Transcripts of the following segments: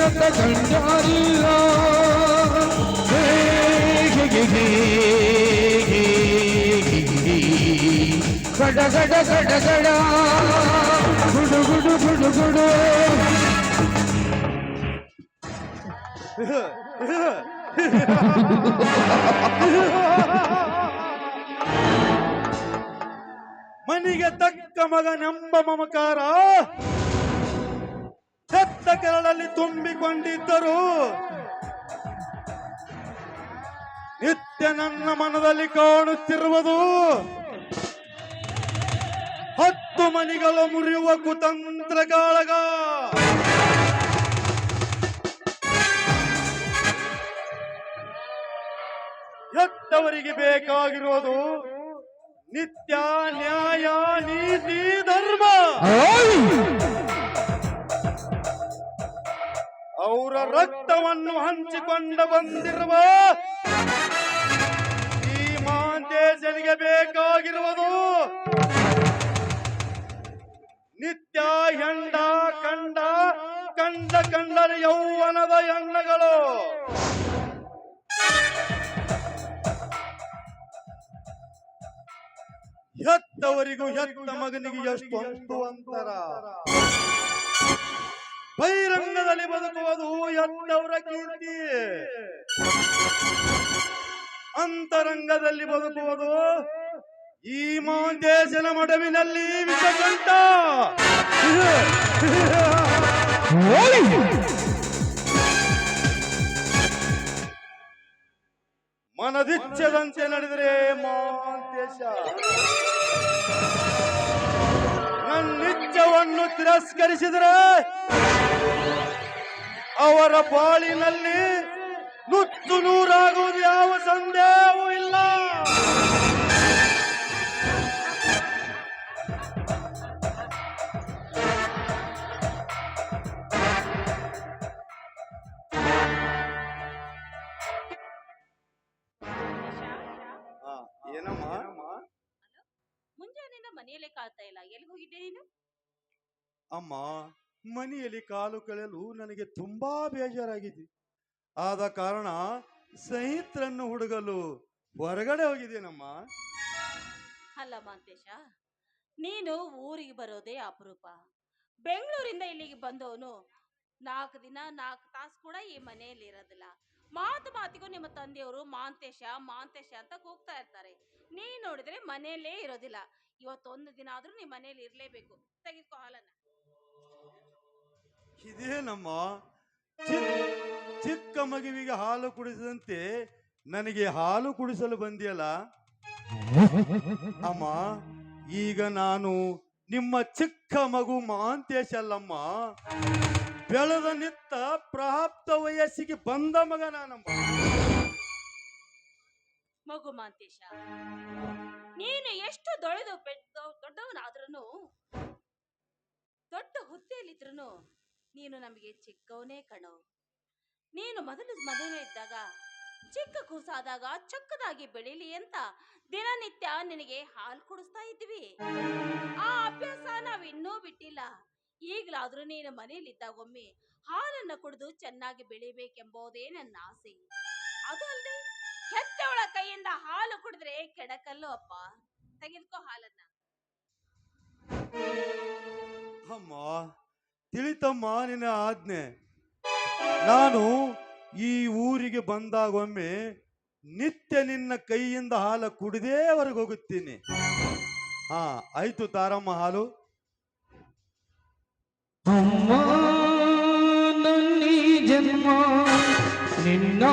ನನ್ನಂತ ಗಂಡಾರಿಲ್ಲ. ಗಡ ಗಡ ಗಡ ಗಡ. ಗುಡು ಗುಡು ಗುಡು ಗುಡು. ಮನಿಗೆ ತಕ್ಕ ಮಗ ನಂಬ ಮಮಕಾರ. ಹೆತ್ತ ಕೆರಳಲ್ಲಿ ತುಂಬಿಕೊಂಡಿದ್ದರು. ನಿತ್ಯ ನನ್ನ ಮನದಲ್ಲಿ ಕಾಣುತ್ತಿರುವುದು. ಹತ್ತು ಮನಿಗಳು ಮುರಿಯುವ ಕುತಂತ್ರ ಕಾಳಗ ಹೆತ್ತವರಿಗೆ ಬೇಕಾಗಿರುವುದು? ನಿತ್ಯ ನ್ಯಾಯ, ನೀತಿ, ಧರ್ಮ. ರಕ್ತವನ್ನು ಹಂಚಿಕೊಂಡು ಬಂದಿರುವ ಈ ಮಾಂತೇಶನಿಗೆ ಬೇಕಾಗಿರುವುದು ನಿತ್ಯ ಹೆಂಡ, ಕಂಡ ಕಂಡ, ಕಂಡರ ಯೌವನದ ಎಣ್ಣಗಳು ಹೆತ್ತವರಿಗೂ ಹೆತ್ತ ಮಗನಿಗೆ ಎಷ್ಟು ಅಂತರ. ಹೆತ್ತವರ ಕೀರ್ತಿ ಅಂತರಂಗದಲ್ಲಿ ಬದುಕುವುದು ಈ ಮಾಂತೇಶನ ಮಡವಿನಲ್ಲಿ ವಿಷಕಂಠ. ಮನದಿಚ್ಛದಂತೆ ನಡೆದರೆ ಮಾಂತೇಶ ನನ್ನಿಚ್ಛವನ್ನು ತಿರಸ್ಕರಿಸಿದರೆ ಅವರ ಬಾಳಿನಲ್ಲಿ ನುಚ್ಚು ನೂರಾಗುವುದು ಯಾವ ಸಂದೇಹವೂ ಇಲ್ಲ. ಆ, ಏನಮ್ಮ? ಮುಂಜಾನೆಯಿಂದ ಮನೆಯಲ್ಲೇ ಕಾಳ್ತಾ ಇಲ್ಲ. ಎಲ್ಲಿ ಹೋಗಿದ್ದೆ ನೀನು? ಅಮ್ಮ ಮನೆಯಲ್ಲಿ ಕಾಲು ಕಳೆಯಲು ನನಗೆ ತುಂಬಾ ಬೇಜಾರಾಗಿದೆ. ಆದ ಕಾರಣ ಸ್ನೇಹಿತರನ್ನು ಹುಡುಗಲು ಹೊರಗಡೆ ಹೋಗಿದ್ದೇನಮ್ಮ? ಅಲ್ಲ ಮಾಂತೇಶ, ನೀನು ಊರಿಗೆ ಬರೋದೇ ಅಪರೂಪ. ಬೆಂಗಳೂರಿಂದ ಇಲ್ಲಿಗೆ ಬಂದವನು ನಾಲ್ಕು ದಿನ, ನಾಲ್ಕು ತಾಸು ಕೂಡ ಈ ಮನೆಯಲ್ಲಿ ಇರೋದಿಲ್ಲ. ಮಾತು ಮಾತಿಗೂ ನಿಮ್ಮ ತಂದೆಯವರು ಮಾಂತೇಶ ಮಾಂತೇಶ ಅಂತ ಕೂಗ್ತಾ ಇರ್ತಾರೆ. ನೀ ನೋಡಿದ್ರೆ ಮನೆಯಲ್ಲೇ ಇರೋದಿಲ್ಲ. ಇವತ್ತೊಂದು ದಿನ ಆದ್ರೂ ನಿಮ್ಮ ಮನೆಯಲ್ಲಿ ಇರ್ಲೇಬೇಕು. ತೆಗೆದುಕೋ ಹಾಲನ್ನ. ಇದೇನಮ್ಮ ಚಿಕ್- ಚಿಕ್ಕ ಮಗುವಿಗೆ ಹಾಲು ಕುಡಿಸಿದಂತೆ ನನಗೆ ಹಾಲು ಕುಡಿಸಲು ಬಂದಿಯಲ್ಲ? ಅಮ್ಮ, ಈಗ ನಾನು ನಿಮ್ಮ ಚಿಕ್ಕ ಮಗು ಮಾಂತೇಶ ಅಲ್ಲಮ್ಮ. ಬೆಳೆದ ನಿತ್ತ ಪ್ರಾಪ್ತ ವಯಸ್ಸಿಗೆ ಬಂದ ಮಗ ನಾನಮ್ಮ. ಮಗು ಮಾಂತೇಶ, ನೀನು ಎಷ್ಟು ದೊಡ್ಡ ದೊಡ್ಡವನಾದ್ರೂ ದೊಡ್ಡ ಹುದ್ದೆಯಲ್ಲಿದ್ರು ನೀನು ನಮಗೆ ಚಿಕ್ಕವನೇ ಕಣೋ. ನೀನು ಮೊದಲು ಮದುವೆ ಇದ್ದಾಗ ಚಿಕ್ಕ ಕೂಸಾದಾಗ ಚಕ್ಕದಾಗಿ ಬೆಳೀಲಿ ಅಂತ ದಿನನಿತ್ಯ ನಿನಗೆ ಹಾಲು ಕುಡಿಸ್ತಾ ಇದ್ವಿ. ಆ ಅಭ್ಯಾಸ ನಾವ್ ಇನ್ನೂ ಬಿಟ್ಟಿಲ್ಲ. ಈಗಲಾದ್ರೂ ನೀನು ಮನೆಯಲ್ಲಿದ್ದಾಗ ಒಮ್ಮೆ ಹಾಲನ್ನ ಕುಡಿದು ಚೆನ್ನಾಗಿ ಬೆಳಿಬೇಕೆಂಬುದೇ ನನ್ನ ಆಸೆ. ಅದು ಅಲ್ಲದೆ ಹೆತ್ತವಳ ಕೈಯಿಂದ ಹಾಲು ಕುಡಿದ್ರೆ ಕೆಡಕಲ್ಲು ಅಪ್ಪ. ತೆಗೆದುಕೋ ಹಾಲನ್ನ. ಅಮ್ಮ. ತಿಳಿತಮ್ಮ ನಿನ್ನ ಆಜ್ಞೆ. ನಾನು ಈ ಊರಿಗೆ ಬಂದಾಗ ಒಮ್ಮೆ ನಿತ್ಯ ನಿನ್ನ ಕೈಯಿಂದ ಹಾಲು ಕುಡಿದೇ ಹೊರಗೆ ಹೋಗುತ್ತೀನಿ. ಹಾ, ಆಯ್ತು ತಾರಮ್ಮ ಹಾಲು. ಜನ್ಮ, ನಿನ್ನ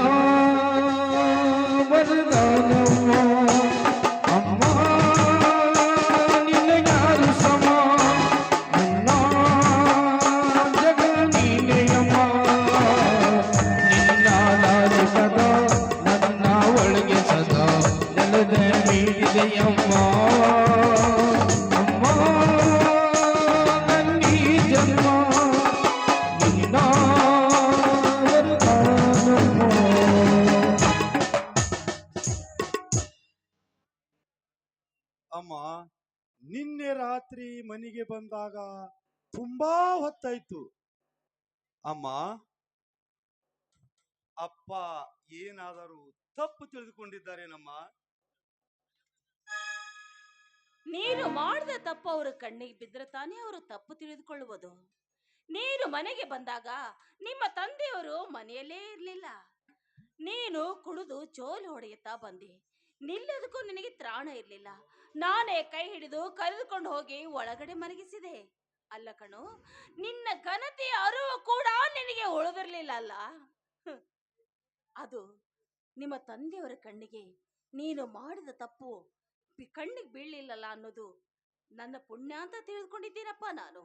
ಬಂದಾಗ ತುಂಬಾ ಹೊತ್ತಾಯ್ತು. ಅಮ್ಮ, ಅಪ್ಪ ಏನಾದರೂ ತಪ್ಪು ತಿಳಿದುಕೊಂಡಿದ್ದಾರೇನಮ್ಮ? ನೀನು ಮಾಡಿದ ತಪ್ಪು ಅವರ ಕಣ್ಣಿಗೆ ಬಿದ್ದರೆ ತಾನೇ ಅವರು ತಪ್ಪು ತಿಳಿದುಕೊಳ್ಳುವುದು. ನೀನು ಮನೆಗೆ ಬಂದಾಗ ನಿಮ್ಮ ತಂದೆಯವರು ಮನೆಯಲ್ಲೇ ಇರಲಿಲ್ಲ. ನೀನು ಕುಡಿದು ಜೋಲು ಹೊಡೆಯುತ್ತಾ ಬಂದಿ. ನಿಲ್ಲದಕ್ಕೂ ನಿನಗೆ ತ್ರಾಣ ಇರಲಿಲ್ಲ. ನಾನೇ ಕೈ ಹಿಡಿದು ಕರೆದುಕೊಂಡು ಹೋಗಿ ಒಳಗಡೆ ಮಲಗಿಸಿದೆ. ಅಲ್ಲ ಕಣು ನಿನ್ನ ಘನತೆಯ ಅರಿವು ಕೂಡ ನಿನಗೆ ಉಳಿದಿರ್ಲಿಲ್ಲ ಅಲ್ಲ? ಅದು ನಿಮ್ಮ ತಂದೆಯವರ ಕಣ್ಣಿಗೆ ನೀನು ಮಾಡಿದ ತಪ್ಪು ಕಣ್ಣಿಗೆ ಬೀಳಲಿಲ್ಲಲ್ಲ ಅನ್ನೋದು ನನ್ನ ಪುಣ್ಯ ಅಂತ ತಿಳಿದುಕೊಂಡಿದ್ದೀನಪ್ಪ ನಾನು.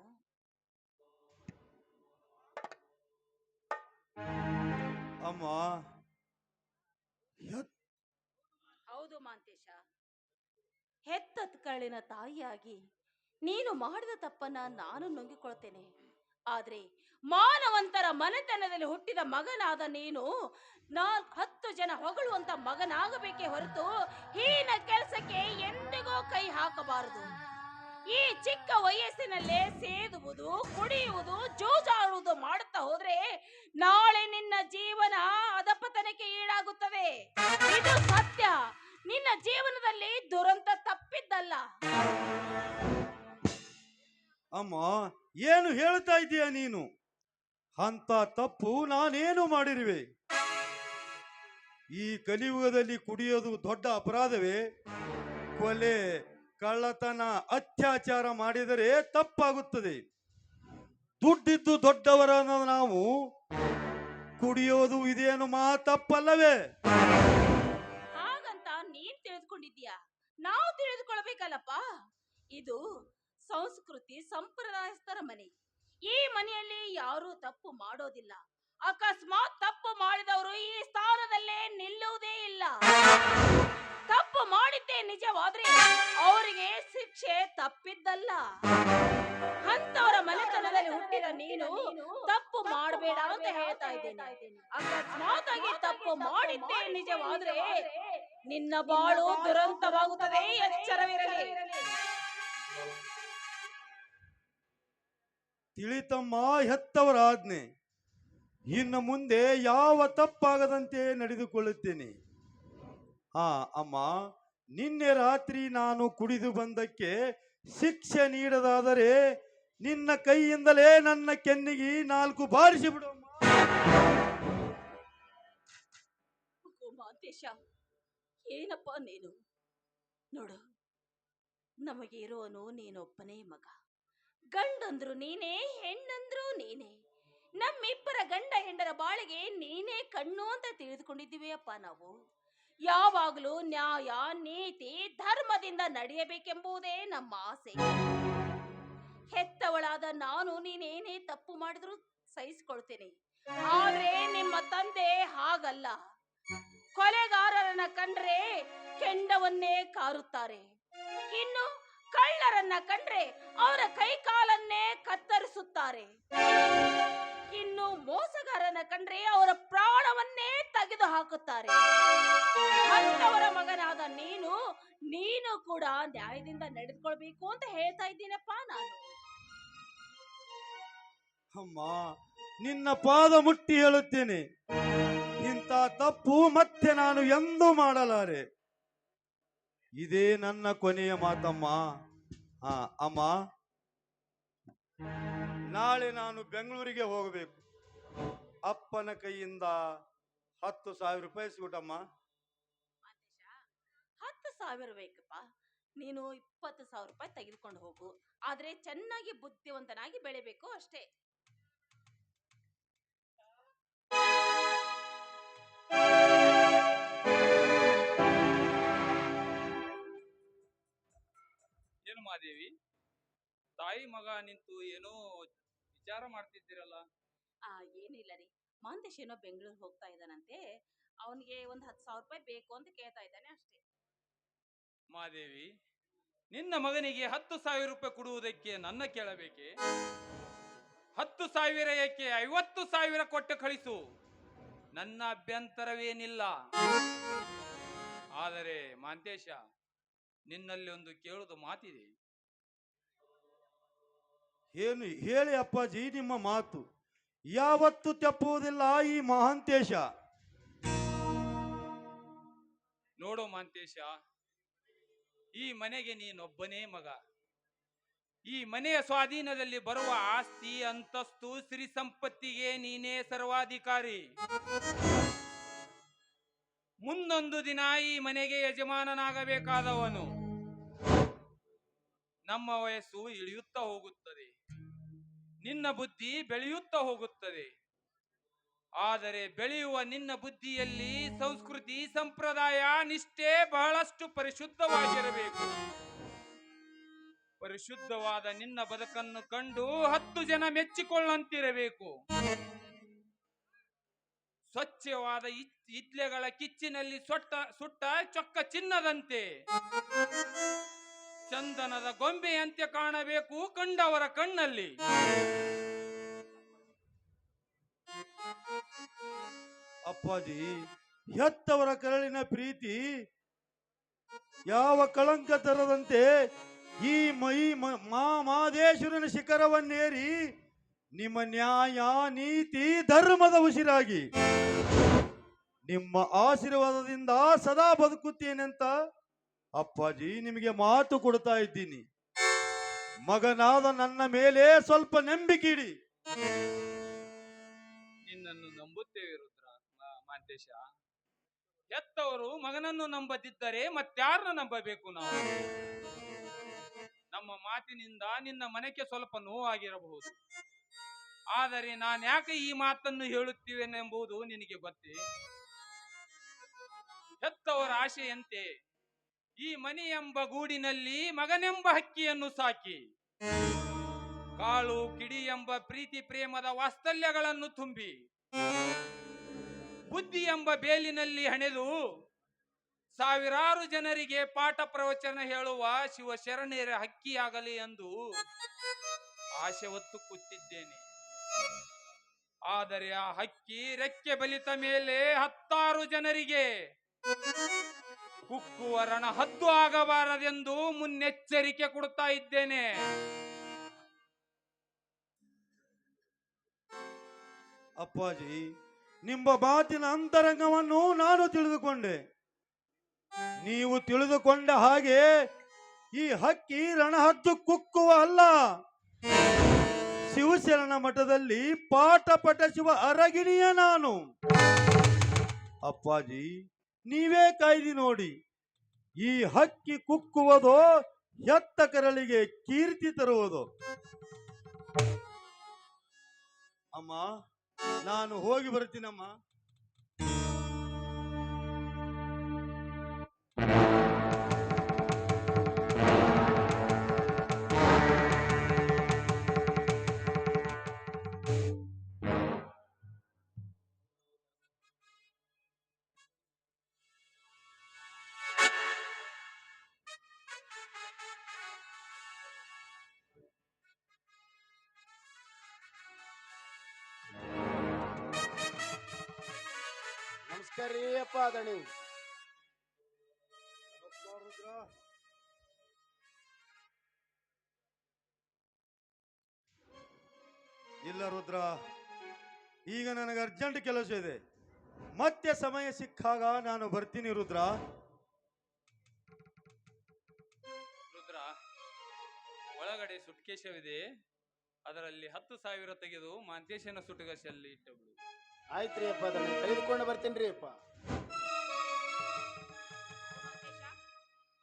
ಅಮ್ಮ. ಹೌದು ಮಾಂತೇಶ. ಹೆತ್ತ ಕಳಿನ ತಾಯಿಯಾಗಿ, ನೀನು ಮಾಡಿದ ತಪ್ಪನ್ನ ನಾನು ನುಂಗಿಕೊಳ್ತೇನೆ. ಆದ್ರೆ ಮಾನವಂತರ ಮನೆತನದಲ್ಲಿ ಹುಟ್ಟಿದ ಮಗನಾದ ನೀನು ನಾಲ್ಕು ಹತ್ತು ಜನ ಹೊಗಳುವಂತ ಮಗನಾಗಬೇಕೇ ಹೊರತು ಹೀನ ಕೆಲಸಕ್ಕೆ ಎಂದಿಗೂ ಕೈ ಹಾಕಬಾರದು. ಈ ಚಿಕ್ಕ ವಯಸ್ಸಿನಲ್ಲೇ ಸೇದುವುದು, ಕುಡಿಯುವುದು, ಜೂಜಾಡುವುದು ಮಾಡುತ್ತಾ ಹೋದ್ರೆ ನಾಳೆ ನಿನ್ನ ಜೀವನ ಅದಪತನಕ್ಕೆ ಈಡಾಗುತ್ತದೆ. ಇದು ಸತ್ಯ. ನಿನ್ನ ಜೀವನದಲ್ಲಿ ದುರಂತ ತಪ್ಪಿದ್ದಲ್ಲ. ಅಮ್ಮ, ಏನು ಹೇಳ್ತಾ ಇದೀಯ ನೀನು? ಅಂತ ತಪ್ಪು ನಾನೇನು ಮಾಡಿರುವೆ? ಈ ಕಲಿಯುಗದಲ್ಲಿ ಕುಡಿಯೋದು ದೊಡ್ಡ ಅಪರಾಧವೇ? ಕೊಲೆ, ಕಳ್ಳತನ, ಅತ್ಯಾಚಾರ ಮಾಡಿದರೆ ತಪ್ಪಾಗುತ್ತದೆ. ದುಡ್ಡಿದ್ದು ದೊಡ್ಡವರ ನಾವು ಕುಡಿಯೋದು ಇದೇನು ಮಾ ತಪ್ಪಲ್ಲವೇ ನಾವು ತಿಳಿದುಕೊಳ್ಬೇಕಲ್ಲಪ್ಪ? ಇದು ಸಂಸ್ಕೃತಿ ಸಂಪ್ರದಾಯಸ್ಥರ ಮನೆ. ಈ ಮನೆಯಲ್ಲಿ ಯಾರು ತಪ್ಪು ಮಾಡೋದಿಲ್ಲ. ಅಕಸ್ಮಾತ್ ತಪ್ಪು ಮಾಡಿದವರು ಈ ಸ್ಥಾನದಲ್ಲೇ ನಿಲ್ಲುವುದೇ ಇಲ್ಲ. ತಪ್ಪು ಮಾಡಿದ್ದೇ ನಿಜವಾದ್ರೆ ಅವರಿಗೆ ಶಿಕ್ಷೆ ತಪ್ಪಿದ್ದಲ್ಲ. ಅಂತವರ ಮನೆತನದಲ್ಲಿ ಹುಟ್ಟಿದ ನೀನು ತಪ್ಪು ಮಾಡಬೇಡ ಅಂತ ಹೇಳ್ತಾ ಇದ್ದೇನೆ. ಅಕಸ್ಮಾತ್ ಆಗಿ ತಪ್ಪು ಮಾಡಿದ್ದೆ ನಿಜವಾದ್ರೆ ನಿನ್ನ ಬಾಳು ದುರಂತವಾಗುತ್ತದೆ ಎಚ್ಚರವಿರಲಿ. ತಿಳಿತಮ್ಮ ಹೆತ್ತವರ ಆಜ್ಞೆ. ಇನ್ನು ಮುಂದೆ ಯಾವ ತಪ್ಪಾಗದಂತೆ ನಡೆದುಕೊಳ್ಳುತ್ತೇನೆ. ಹಾ ಅಮ್ಮ ನಿನ್ನೆ ರಾತ್ರಿ ನಾನು ಕುಡಿದು ಬಂದಕ್ಕೆ ಶಿಕ್ಷೆ ನೀಡದಾದರೆ ನಿನ್ನ ಕೈಯಿಂದಲೇ ನನ್ನ ಕೆನ್ನಿಗೆ ನಾಲ್ಕು ಬಾರಿಸಿ ಬಿಡು. ಏನಪ್ಪ ನೀನು? ನೋಡು, ನಮಗೆ ಇರೋನು ನೀನೊಬ್ಬನೇ ಮಗ. ಗಂಡಂದ್ರು ನೀನೇ, ಹೆಣ್ಣಂದ್ರು ನೀನೇ. ನಮ್ಮಿಬ್ಬರ ಗಂಡ ಹೆಂಡರ ಬಾಳಿಗೆ ನೀನೇ ಕಣ್ಣು ಅಂತ ತಿಳಿದುಕೊಂಡಿದ್ದೀವಿಯಪ್ಪ ನಾವು. ಯಾವಾಗಲೂ ನ್ಯಾಯ, ನೀತಿ, ಧರ್ಮದಿಂದ ನಡೆಯಬೇಕೆಂಬುದೇ ನಮ್ಮ ಆಸೆ. ಹೆತ್ತವಳಾದ ನಾನು ನೀನೇನೇ ತಪ್ಪು ಮಾಡಿದ್ರು ಸಹಿಸ್ಕೊಳ್ತೇನೆ. ಆದ್ರೆ ನಿಮ್ಮ ತಂದೆ ಹಾಗಲ್ಲ. ಕೊಲೆಗಾರರನ್ನ ಕಂಡ್ರೆ ಕೆಂಡವನ್ನೇ ಕಾರುತ್ತಾರೆ. ಇನ್ನು ಕಳ್ಳರನ್ನ ಕಂಡ್ರೆ ಅವರ ಕೈಕಾಲನ್ನೇ ಕತ್ತರಿಸುತ್ತಾರೆ. ಇನ್ನು ಮೋಸಗಾರನ ಕಂಡ್ರೆ ಅವರ ಪ್ರಾಣವನ್ನೇ ತೆಗೆದು ಹಾಕುತ್ತಾರೆ ಅಂತವರ ಮಗನಾದ ನೀನು ನೀನು ಕೂಡ ನ್ಯಾಯದಿಂದ ನಡೆದುಕೊಳ್ಬೇಕು ಅಂತ ಹೇಳ್ತಾ ಇದ್ದೀನಪ್ಪ ನಾನು. ಅಮ್ಮ, ನಿನ್ನ ಪಾದ ಮುಟ್ಟಿ ಹೇಳುತ್ತೇನೆ. ತಪ್ಪು ಮತ್ತೆ ನಾನು ಎಂದೂ ಮಾಡಲಾರೆ. ಇದೇ ನನ್ನ ಕೊನೆಯ ಮಾತಮ್ಮ. ಹಾ, ಅಮ್ಮ. ನಾಳೆ ನಾನು ಬೆಂಗಳೂರಿಗೆ ಹೋಗಬೇಕು. ಅಪ್ಪನ ಕೈಯಿಂದ ಹತ್ತು ಸಾವಿರ ರೂಪಾಯಿ ಸಿಗುಟಮ್ಮ ಹತ್ತು ಸಾವಿರ ಬೇಕಪ್ಪ. ನೀನು ಇಪ್ಪತ್ತು ಸಾವಿರ ರೂಪಾಯಿ ತೆಗೆದುಕೊಂಡು ಹೋಗು. ಆದ್ರೆ ಚೆನ್ನಾಗಿ ಬುದ್ಧಿವಂತನಾಗಿ ಬೆಳಿಬೇಕು ಅಷ್ಟೇ. ಮಾದೇವಿ? ತಾಯಿ ಮಗ ನಿಂತು ಏನೋ ವಿಚಾರ ಮಾಡ್ತಿದ್ದೀರಲ್ಲ? ಆ ಏನಿಲ್ಲ ರೀ. ಮಾಂತೇಶ್ ಏನೋ ಬೆಂಗಳೂರು ಹೋಗ್ತಾ ಇದ್ದಾನಂತೆ. ಅವನಿಗೆ ಒಂದು ಹತ್ತು ಸಾವಿರ ರೂಪಾಯಿ ಬೇಕು ಅಂತ ಕೇಳ್ತಾ ಇದ್ದಾನೆ ಅಷ್ಟೇ. ಮಾದೇವಿ ನಿನ್ನ ಮಗನಿಗೆ ಹತ್ತು ಸಾವಿರ ರೂಪಾಯಿ ಕೊಡುವುದಕ್ಕೆ ನನ್ನ ಕೇಳಬೇಕೆ? ಹತ್ತು ಸಾವಿರ ಏಕೆ? ಐವತ್ತು ಸಾವಿರ ಕೊಟ್ಟು ಕಳಿಸು. ನನ್ನ ಅಭ್ಯಂತರವೇನಿಲ್ಲ. ಆದರೆ ಮಾಂತೇಶ ನಿನ್ನಲ್ಲಿ ಒಂದು ಕೇಳುವುದು ಮಾತಿದೆ. ಏನು ಹೇಳಿ ಅಪ್ಪಾಜಿ ನಿಮ್ಮ ಮಾತು. ಯಾವತ್ತು ತಪ್ಪುವುದಿಲ್ಲ ಈ ಮಹಾಂತೇಶ. ನೋಡು ಮಹಾಂತೇಶ ಈ ಮನೆಗೆ ನೀನೊಬ್ಬನೇ ಮಗ. ಈ ಮನೆಯ ಸ್ವಾಧೀನದಲ್ಲಿ ಬರುವ ಆಸ್ತಿ ಅಂತಸ್ತು ಸಿರಿ ಸಂಪತ್ತಿಗೆ ನೀನೇ ಸರ್ವಾಧಿಕಾರಿ. ಮುಂದೊಂದು ದಿನ ಈ ಮನೆಗೆ ಯಜಮಾನನಾಗಬೇಕಾದವನು. ನಮ್ಮ ವಯಸ್ಸು ಇಳಿಯುತ್ತಾ ಹೋಗುತ್ತದೆ. ನಿನ್ನ ಬುದ್ಧಿ ಬೆಳೆಯುತ್ತಾ ಹೋಗುತ್ತದೆ. ಆದರೆ ಬೆಳೆಯುವ ನಿನ್ನ ಬುದ್ಧಿಯಲ್ಲಿ ಸಂಸ್ಕೃತಿ, ಸಂಪ್ರದಾಯ, ನಿಷ್ಠೆ ಬಹಳಷ್ಟು ಪರಿಶುದ್ಧವಾಗಿರಬೇಕು. ಪರಿಶುದ್ಧವಾದ ನಿನ್ನ ಬದುಕನ್ನು ಕಂಡು ಹತ್ತು ಜನ ಮೆಚ್ಚಿಕೊಳ್ಳಂತಿರಬೇಕು. ಸ್ವಚ್ಛವಾದ ಇಡ್ಲೆಗಳ ಕಿಚ್ಚಿನಲ್ಲಿ ಸೊಟ್ಟ, ಸುಟ್ಟ ಚೊಕ್ಕ ಚಿನ್ನದಂತೆ. ಚಂದನದ ಗೊಂಬೆಯಂತೆ ಕಾಣಬೇಕು ಕಂಡವರ ಕಣ್ಣಲ್ಲಿ. ಅಪ್ಪಾಜಿ, ಹೆತ್ತವರ ಕರಳಿನ ಪ್ರೀತಿ ಯಾವ ಕಳಂಕ ತರದಂತೆ ಈ ಮಾ ಮಾದೇಶ್ವರನ ಶಿಖರವನ್ನೇರಿ ನಿಮ್ಮ ನ್ಯಾಯ, ನೀತಿ, ಧರ್ಮದ ಉಸಿರಾಗಿ. ನಿಮ್ಮ ಆಶೀರ್ವಾದದಿಂದ ಸದಾ ಬದುಕುತ್ತೇನೆಂತ ಅಪ್ಪಾಜಿ ನಿಮಗೆ ಮಾತು ಕೊಡ್ತಾ ಇದ್ದೀನಿ. ಮಗನಾದ ನನ್ನ ಮೇಲೆ ಸ್ವಲ್ಪ ನಂಬಿಕೆ ಇಡಿ. ನಿನ್ನನ್ನು ನಂಬುತ್ತೇವೆ ರುದ್ರ ಮಾಂತೇಶ. ಹೆತ್ತವರು ಮಗನನ್ನು ನಂಬದಿದ್ದರೆ ಮತ್ತಾರನ್ನ ನಂಬಬೇಕು ನಾವು? ನಮ್ಮ ಮಾತಿನಿಂದ ನಿನ್ನ ಮನೆಗೆ ಸ್ವಲ್ಪ ನೋವಾಗಿರಬಹುದು. ಆದರೆ ನಾನು ಯಾಕೆ ಈ ಮಾತನ್ನು ಹೇಳುತ್ತೀವೆನೆಂಬುದು ನಿನಗೆ ಗೊತ್ತೇ? ಹೆತ್ತವರ ಆಶೆಯಂತೆ, ಈ ಮನಿ ಎಂಬ ಗೂಡಿನಲ್ಲಿ ಮಗನೆಂಬ ಹಕ್ಕಿಯನ್ನು ಸಾಕಿ, ಕಾಳು, ಕಿಡಿ ಎಂಬ ಪ್ರೀತಿ ಪ್ರೇಮದ ವಾಸ್ತಲ್ಯಗಳನ್ನು ತುಂಬಿ, ಬುದ್ಧಿ ಎಂಬ ಬೇಲಿನಲ್ಲಿ ಹಣೆದು ಸಾವಿರಾರು ಜನರಿಗೆ ಪಾಠ ಪ್ರವಚನ ಹೇಳುವ ಶಿವಶರಣರ ಹಕ್ಕಿಯಾಗಲಿ ಎಂದು ಆಶೆ ಹೊತ್ತು ಕೂತಿದ್ದೇನೆ. ಆದರೆ ಆ ಹಕ್ಕಿ ರೆಕ್ಕೆ ಬಲಿತ ಮೇಲೆ ಹತ್ತಾರು ಜನರಿಗೆ ಕುಕ್ಕುವ ರಣ ಹದ್ದು ಆಗಬಾರದೆಂದು ಮುನ್ನೆಚ್ಚರಿಕೆ ಕೊಡ್ತಾ ಇದ್ದೇನೆ. ಅಪ್ಪಾಜಿ, ನಿಮ್ಮ ಮಾತಿನ ಅಂತರಂಗವನ್ನು ನಾನು ತಿಳಿದುಕೊಂಡೆ. ನೀವು ತಿಳಿದುಕೊಂಡ ಹಾಗೆ ಈ ಹಕ್ಕಿ ರಣಹದ್ದು ಕುಕ್ಕುವ ಅಲ್ಲ. ಶಿವಶರಣ ಮಠದಲ್ಲಿ ಪಾಠ ಪಠಿಸುವ ಅರಗಿಣಿಯ ನಾನು. ಅಪ್ಪಾಜಿ, ನೀವೇ ಕಾಯ್ದಿ ನೋಡಿ. ಈ ಹಕ್ಕಿ ಕುಕ್ಕುವುದೋ ಹೆತ್ತ ಕರಳಿಗೆ ಕೀರ್ತಿ ತರುವುದು. ಅಮ್ಮ, ನಾನು ಹೋಗಿ ಬರ್ತೀನಮ್ಮ. ಅಪ್ಪ ದಣಿ ಇಲ್ಲ ರುದ್ರ ಈಗ ನನಗೆ ಅರ್ಜೆಂಟ್ ಕೆಲಸ ಇದೆ. ಮತ್ತೆ ಸಮಯ ಸಿಕ್ಕಾಗ ನಾನು ಬರ್ತೀನಿ ರುದ್ರ. ರುದ್ರ ಒಳಗಡೆ ಸುಟ್ಕೇಶವಿದೆ. ಅದರಲ್ಲಿ ಹತ್ತು ಸಾವಿರ ತೆಗೆದು ಮಾಂತೇಶನ ಸುಟುಗಸಲ್ಲಿ ಇಟ್ಟಬಿಡು. ಆಯ್ತ್ರಿ ಅಪ್ಪ ಅದನ್ನು ತೆಗೆದುಕೊಂಡು ಬರ್ತೀನಿ ರೀ ಅಪ್ಪ.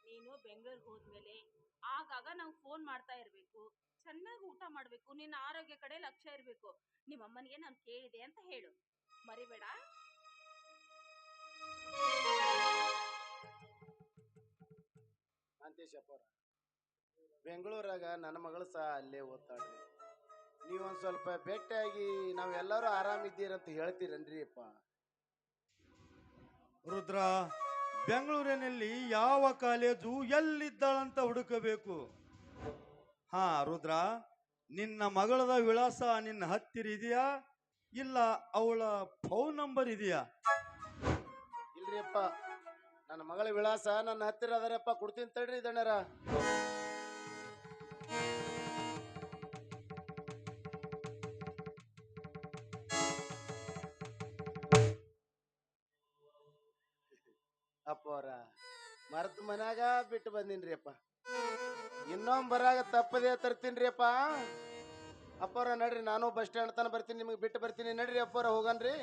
ನೀನು ಬೆಂಗಳೂರಿಗೆ ಹೋದ್ಮೇಲೆ ಆಗಾಗ ನಾವು ಫೋನ್ ಮಾಡ್ತಾ ಇರಬೇಕು. ಚೆನ್ನಾಗಿ ಊಟ ಮಾಡಬೇಕು. ನಿನ್ನ ಆರೋಗ್ಯ ಕಡೆ ಲಕ್ಷ್ಯ ಇರಬೇಕು. ನಿಮ್ಮ ಅಮ್ಮನಿಗೆ ನಾನು ಕೇಳಿದೆ ಅಂತ ಹೇಳು. ಮರಿಬೇಡ. ಕಾಂತೇಶಪ್ಪ ಬೆಂಗಳೂರಾಗ ನನ್ನ ಮಗಳು ಸಹ ಅಲ್ಲೇ ಓದ್ತಾಳ್ರಿ. ನೀವೊಂದು ಸ್ವಲ್ಪ ಭೇಟಿಯಾಗಿ ನಾವೆಲ್ಲರೂ ಆರಾಮಿದ್ದೀರಂತ ಹೇಳ್ತೀರನ್ರಿ ಅಪ್ಪ ರುದ್ರ ಬೆಂಗಳೂರಿನಲ್ಲಿ ಯಾವ ಕಾಲೇಜು ಎಲ್ಲಿದ್ದಾಳಂತ ಹುಡುಕಬೇಕು? ಹಾ ರುದ್ರ ನಿನ್ನ ಮಗಳದ ವಿಳಾಸ ನಿನ್ನ ಹತ್ತಿರ ಇದೆಯಾ? ಇಲ್ಲ ಅವಳ ಫೋನ್ ನಂಬರ್ ಇದೆಯಾ? ಇಲ್ರಿ ಅಪ್ಪ ನನ್ನ ಮಗಳ ವಿಳಾಸ ನನ್ನ ಹತ್ತಿರ ಅದರಪ್ಪ ಕೊಡ್ತೀನಿ ತಡ್ರಿ ದಣ್ಣರ. ಅಪ್ಪವ್ರ. ಮರ್ತ್ ಮನ್ಯಾಗ ಬಿಟ್ಟು ಬಂದಿನ್ರಿ ಅಪ್ಪ ಇನ್ನೊಮ್ಮೆ ಬರಾಗ ತಪ್ಪದೇ ತರ್ತೀನ್ರಿ ಅಪ್ಪ ಅಪ್ಪರ ನಡ್ರಿ, ನಾನು ಬಸ್ ಸ್ಟ್ಯಾಂಡ್ ತನಕ ಬರ್ತೀನಿ, ನಿಮಗೆ ಬಿಟ್ಟು ಬರ್ತೀನಿ. ನಡ್ರಿ ಅಪ್ಪವ್ರ, ಹೋಗನ್ರಿ.